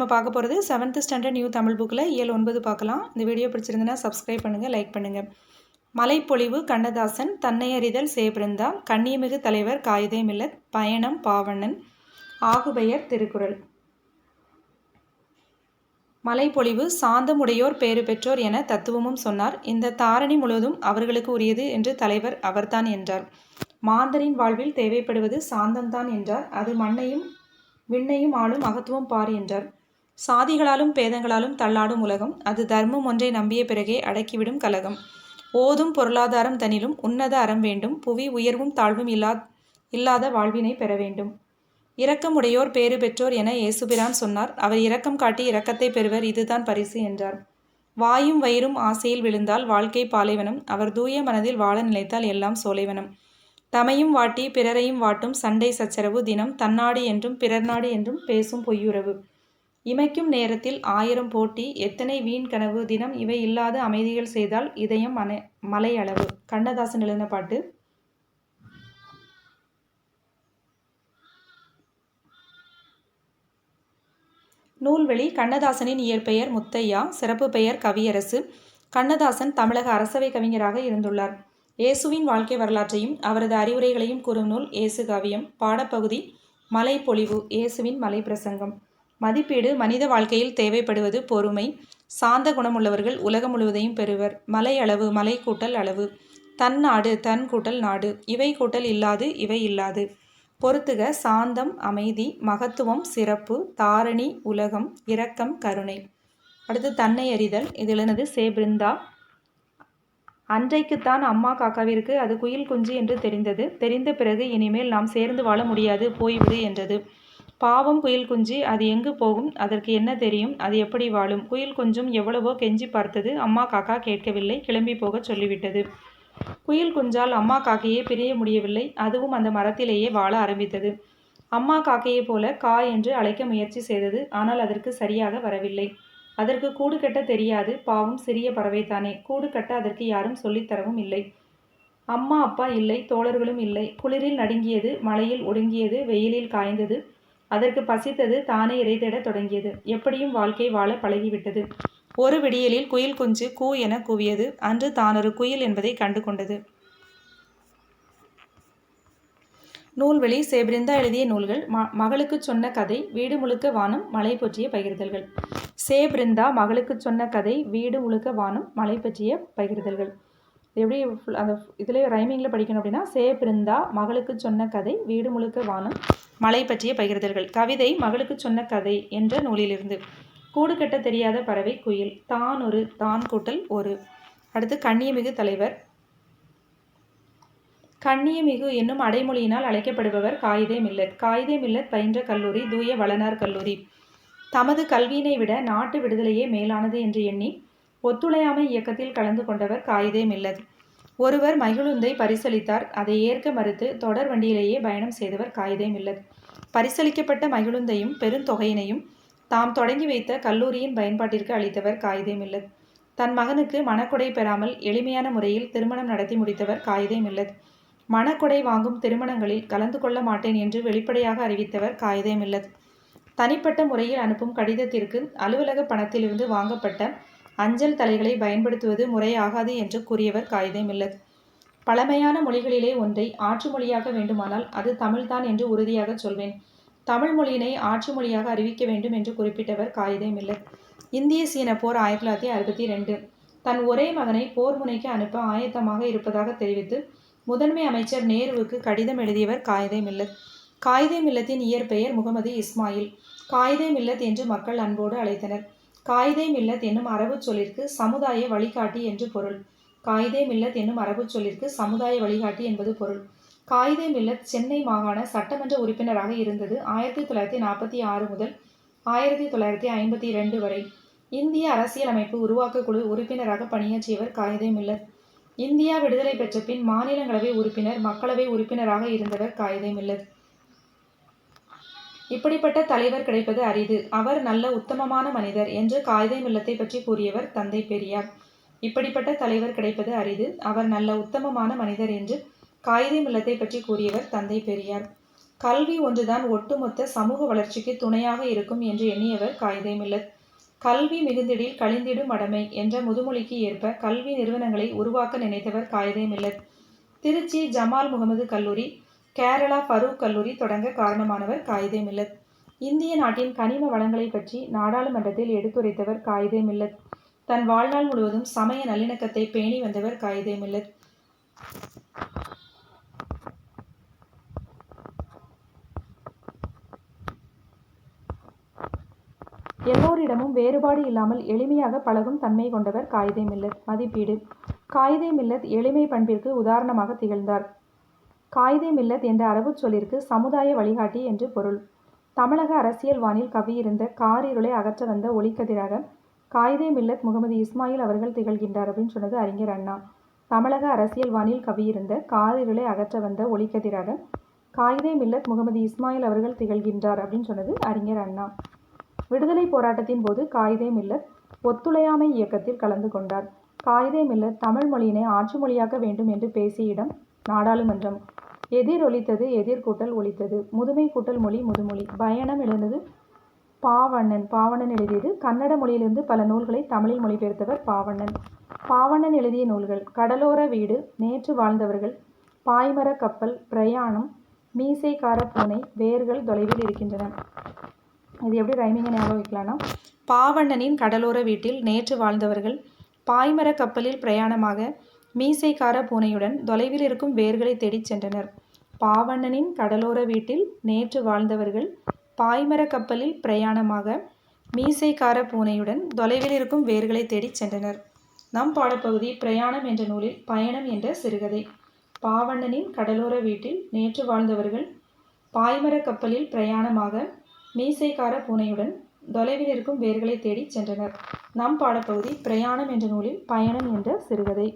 நம்ம பார்க்க போகிறது செவன்த் ஸ்டாண்டர்ட் நியூ தமிழ் புக்கில் ஏழு ஒன்பது பார்க்கலாம். இந்த வீடியோ பிடிச்சிருந்தனா சப்ஸ்கிரைப் பண்ணுங்கள் லைக் பண்ணுங்கள் மலைப்பொழிவு கண்ணதாசன் தன்னையறிதல் சேபிருந்தா கண்ணியமிகு தலைவர் காயிதே மில்லத் பயணம் பாவண்ணன் ஆகுபெயர் திருக்குறள். மலைப்பொழிவு சாந்தமுடையோர் பேறு பெற்றோர் என தத்துவமும் சொன்னார். இந்த தாரணி முழுவதும் அவர்களுக்கு உரியது என்று தலைவர் அவர்தான் என்றார். மாந்தரின் வாழ்வில் தேவைப்படுவது சாந்தம்தான் என்றார். அது மண்ணையும் விண்ணையும் ஆளும் மகத்துவம் பார் என்றார். சாதிகளாலும் பேதங்களாலும் தள்ளாடும் உலகம் அது தர்மம் ஒன்றை நம்பிய பிறகே அடக்கிவிடும் கலகம். ஓதும் பொருளாதாரம் தனிலும் உன்னத அறம் வேண்டும் புவி உயர்வும் தாழ்வும் இல்லா இல்லாத வாழ்வினை பெற வேண்டும். இரக்கமுடையோர் பேறு பெற்றோர் என இயேசுபிரான் சொன்னார் அவர் இரக்கம் காட்டி இரக்கத்தை பெறுவர் இதுதான் பரிசு என்றார். வாயும் வயிறும் ஆசையில் விழுந்தால் வாழ்க்கை பாலைவனம் அவர் தூய மனதில் வாழ நிலைத்தால் எல்லாம் சோலைவனம். தமையும் வாட்டி பிறரையும் வாட்டும் சண்டை சச்சரவு தினம் தன்னாடு என்றும் பிறர் நாடு என்றும் பேசும் பொய்யுறவு. இமைக்கும் நேரத்தில் ஆயிரம் போட்டி எத்தனை வீண் கனவு தினம் இவை இல்லாத அமைதிகள் செய்தால் இதயம் மன மலை அளவு கண்ணதாசன் எழுதின பாட்டு. நூல்வெளி கண்ணதாசனின் இயற்பெயர் முத்தையா சிறப்பு பெயர் கவியரசு. கண்ணதாசன் தமிழக அரசவை கவிஞராக இருந்துள்ளார். இயேசுவின் வாழ்க்கை வரலாற்றையும் அவரது அறிவுரைகளையும் கூறும் நூல் இயேசு காவியம். பாடப்பகுதி மலைப்பொழிவு இயேசுவின் மலை பிரசங்கம் மதிப்பீடு மனித வாழ்க்கையில் தேவைப்படுவது பொறுமை. சாந்த குணமுள்ளவர்கள் உலகம் முழுவதையும் பெறுவர். மலை அளவு மலை கூட்டல் அளவு. தன் நாடு தன் கூட்டல் நாடு. இவை கூட்டல் இல்லாது இவை இல்லாது. பொறுத்துக சாந்தம் அமைதி மகத்துவம் சிறப்பு தாரணி உலகம் இரக்கம் கருணை. அடுத்து தன்னை அறிதல். இது எழுந்தது சே பிருந்தா அன்றைக்குத்தான் அம்மா காக்காவிற்கு அது குயில் குஞ்சு என்று தெரிந்தது. தெரிந்த பிறகு இனிமேல் நாம் சேர்ந்து வாழ முடியாது. போய்விடு என்றது. பாவம் குயில் குஞ்சு அது எங்கு போகும்? அதற்கு என்ன தெரியும்? அது எப்படி வாழும்? குயில் குஞ்சும் எவ்வளவோ கெஞ்சி பார்த்தது. அம்மா காக்கா கேட்கவில்லை. கிளம்பி போக சொல்லிவிட்டது. குயில் குஞ்சால் அம்மா காக்கையே பிரிய முடியவில்லை. அதுவும் அந்த மரத்திலேயே வாழ ஆரம்பித்தது. அம்மா காக்கையைப் போல கா என்று அழைக்க முயற்சி செய்தது. ஆனால் அதற்கு சரியாக வரவில்லை. அதற்கு கூடு கட்ட தெரியாது. பாவம் சிறிய பறவைத்தானே கூடு கட்ட அதற்கு யாரும் சொல்லித்தரவும் இல்லை. அம்மா அப்பா இல்லை. தோழர்களும் இல்லை. குளிரில் நடுங்கியது மழையில் ஒடுங்கியது வெயிலில் காய்ந்தது. அதற்கு பசித்தது தானே இறைதேடத் தொடங்கியது. எப்படியும் வாழ்க்கை வாழ பழகிவிட்டது. ஒரு விடியலில் குயில் குஞ்சு கூ என கூவியது. அன்று தானொரு குயில் என்பதை கண்டு கொண்டது. நூல்வெளி சேபிருந்தா எழுதிய நூல்கள் ம மகளுக்கு சொன்ன கதை வீடு முழுக்க வானம் மலை பற்றிய பகிர்தல்கள். சேபிருந்தா மகளுக்கு சொன்ன கதை வீடு முழுக்க வானம் மலை பற்றிய பகிர்தல்கள். எப்படி அந்த இதில் ரைமிங்கில் படிக்கணும் அப்படின்னா சேபிருந்தா மகளுக்கு சொன்ன கதை வீடு முழுக்க வானம் மலை பற்றிய பகிர்தல்கள். கவிதை மகளுக்கு சொன்ன கதை என்ற நூலிலிருந்து. கூடு கட்ட தெரியாத பறவை குயில். தான் ஒரு தான் கூட்டல் ஒரு. அடுத்து கண்ணியமிகு தலைவர். கண்ணியமிகு என்னும் அடைமொழியினால் அழைக்கப்படுபவர் காயிதே மில்லத். காயிதே மில்லத் பயின்ற கல்லூரி தூய வளனார் கல்லூரி. தமது கல்வியினை விட நாட்டு விடுதலையே மேலானது என்று எண்ணி ஒத்துழையாமை இயக்கத்தில் கலந்து கொண்டவர் காயிதே மில்லத். ஒருவர் மகிழுந்தை பரிசளித்தார். அதை ஏற்க மறுத்து தொடர் வண்டியிலேயே பயணம் செய்தவர் காயிதே மில்லத் பரிசளிக்கப்பட்ட மகிழுந்தையும் பெருந்தொகையினையும் தாம் தொடங்கி வைத்த கல்லூரியின் பயன்பாட்டிற்கு அளித்தவர் காயிதே மில்லத் தன் மகனுக்கு மனக்கொடை பெறாமல் எளிமையான முறையில் திருமணம் நடத்தி முடித்தவர் காயிதே மில்லத் மனக்கொடை வாங்கும் திருமணங்களில் கலந்து கொள்ள மாட்டேன் என்று வெளிப்படையாக அறிவித்தவர் காயிதே மில்லத் தனிப்பட்ட முறையில் அனுப்பும் கடிதத்திற்கு அலுவலக பணத்திலிருந்து வாங்கப்பட்ட அஞ்சல் தலைகளை பயன்படுத்துவது முறையாகாது என்று கூறியவர் காயிதே மில்லத். பழமையான மொழிகளிலே ஒன்றை ஆட்சி மொழியாக வேண்டுமானால் அது தமிழ்தான் என்று உறுதியாக சொல்வேன். தமிழ் மொழியினை ஆட்சி மொழியாக அறிவிக்க வேண்டும் என்று குறிப்பிட்டவர் காயிதே மில்லத். இந்திய சீன போர் ஆயிரத்தி தொள்ளாயிரத்தி அறுபத்தி ரெண்டு. தன் ஒரே மகனை போர் முனைக்கு அனுப்ப ஆயத்தமாக இருப்பதாக தெரிவித்து முதன்மை அமைச்சர் நேருவுக்கு கடிதம் எழுதியவர் காயிதே மில்லத். காயிதே மில்லத்தின் இயற்பெயர் முகமது இஸ்மாயில். காயிதே மில்லத் என்று மக்கள் அன்போடு அழைத்தனர். காயிதே மில்லத் என்னும் அரபு சொல்லிற்கு சமுதாய வழிகாட்டி என்று பொருள். காயிதே மில்லத் என்னும் அரபு சொல்லிற்கு சமுதாய வழிகாட்டி என்பது பொருள். காயிதே மில்லத் சென்னை மாகாண சட்டமன்ற உறுப்பினராக இருந்தது ஆயிரத்தி தொள்ளாயிரத்தி நாற்பத்தி ஆறு முதல் ஆயிரத்தி தொள்ளாயிரத்தி ஐம்பத்தி இரண்டு வரை. இந்திய அரசியலமைப்பு உருவாக்க குழு உறுப்பினராக பணியாற்றியவர் காயிதே மில்லத். இந்தியா விடுதலை பெற்ற பின் மாநிலங்களவை உறுப்பினர் மக்களவை உறுப்பினராக இருந்தவர் காயிதே மில்லத். இப்படிப்பட்ட தலைவர் கிடைப்பது அரிது. அவர் நல்ல உத்தமமான மனிதர் என்று காயிதே மில்லத்தை பற்றி கூறியவர் தந்தை பெரியார். இப்படிப்பட்ட தலைவர் கிடைப்பது அரிது. அவர் நல்ல உத்தமமான மனிதர் என்று காயிதே மில்லத்தை பற்றி கூறியவர் தந்தை பெரியார். கல்வி ஒன்றுதான் ஒட்டுமொத்த சமூக வளர்ச்சிக்கு துணையாக இருக்கும் என்று எண்ணியவர் காயிதே மில்லத். கல்வி மிகுந்திடில் கழிந்திடும் மடமை என்ற முதுமொழிக்கு ஏற்ப கல்வி நிறுவனங்களை உருவாக்க நினைத்தவர் காயிதே மில்லத். திருச்சி ஜமால் முகமது கல்லூரி கேரளா ஃபரூக் கல்லூரி தொடங்க காரணமானவர் காயிதே மில்லத். இந்திய நாட்டின் கனிம வளங்களை பற்றி நாடாளுமன்றத்தில் எடுத்துரைத்தவர் காயிதே மில்லத். தன் வாழ்நாள் முழுவதும் சமய நல்லிணக்கத்தை பேணி வந்தவர் காயிதே மில்லத். எல்லோரிடமும் வேறுபாடு இல்லாமல் எளிமையாக பழகும் தன்மை கொண்டவர் காயிதே மில்லத். மதிப்பீடு. காயிதே மில்லத் எளிமை பண்பிற்கு உதாரணமாக திகழ்ந்தார். காயிதே மில்லத் என்ற அரபுச் சொல்லிற்கு சமுதாய வழிகாட்டி என்று பொருள். தமிழக அரசியல் வானில் கவியிருந்த காரிருளை அகற்ற வந்த ஒளிக்கதிராக காயிதே மில்லத் முகமது இஸ்மாயில் அவர்கள் திகழ்கின்றார் அப்படின்னு சொன்னது அறிஞர் அண்ணா. தமிழக அரசியல் வானில் கவியிருந்த காரிருளை அகற்ற வந்த ஒளிக்கதிராக காயிதே மில்லத் முகமது இஸ்மாயில் அவர்கள் திகழ்கின்றார் அப்படின்னு சொன்னது அறிஞர் அண்ணா. விடுதலை போராட்டத்தின் போது காயிதே மில்லத் ஒத்துழையாமை இயக்கத்தில் கலந்து கொண்டார். காயிதே மில்லத் தமிழ் மொழியினை ஆட்சி மொழியாக்க வேண்டும் என்று பேசிய இடம் நாடாளுமன்றம். எதிர் ஒலித்தது எதிர்கூட்டல் ஒலித்தது. முதுமை கூட்டல் மொழி முதுமொழி. பயணம் எழுந்தது பாவண்ணன். பாவண்ணன் எழுதியது கன்னட மொழியிலிருந்து பல நூல்களை தமிழில் மொழிபெயர்த்தவர் பாவண்ணன். பாவண்ணன் எழுதிய நூல்கள் கடலோர வீடு நேற்று வாழ்ந்தவர்கள் பாய்மர கப்பல் பிரயாணம் மீசைக்கார பூனை வேர்கள் தொலைவில் இருக்கின்றன. இது எப்படி ரைமிங்கை ஞாபகம் வைக்கலாம்னா பாவண்ணனின் கடலோர வீட்டில் நேற்று வாழ்ந்தவர்கள் பாய்மர கப்பலில் பிரயாணமாக மீசைக்கார பூனையுடன் தொலைவில் இருக்கும் வேர்களை தேடிச் சென்றனர். பாவண்ணனின் கடலோர வீட்டில் நேற்று வாழ்ந்தவர்கள் பாய்மர கப்பலில் பிரயாணமாக மீசைக்கார பூனையுடன் தொலைவில் இருக்கும் வேர்களை தேடிச் சென்றனர். நம் பாடப்பகுதி பிரயாணம் என்ற நூலில் பயணம் என்ற சிறுகதை. பாவண்ணனின் கடலோர வீட்டில் நேற்று வாழ்ந்தவர்கள் பாய்மர கப்பலில் பிரயாணமாக மீசைக்கார பூனையுடன் தொலைவில் இருக்கும் வேர்களை தேடிச் சென்றனர். நம் பாடப்பகுதி பிரயாணம் என்ற நூலில் பயணம் என்ற சிறுகதை.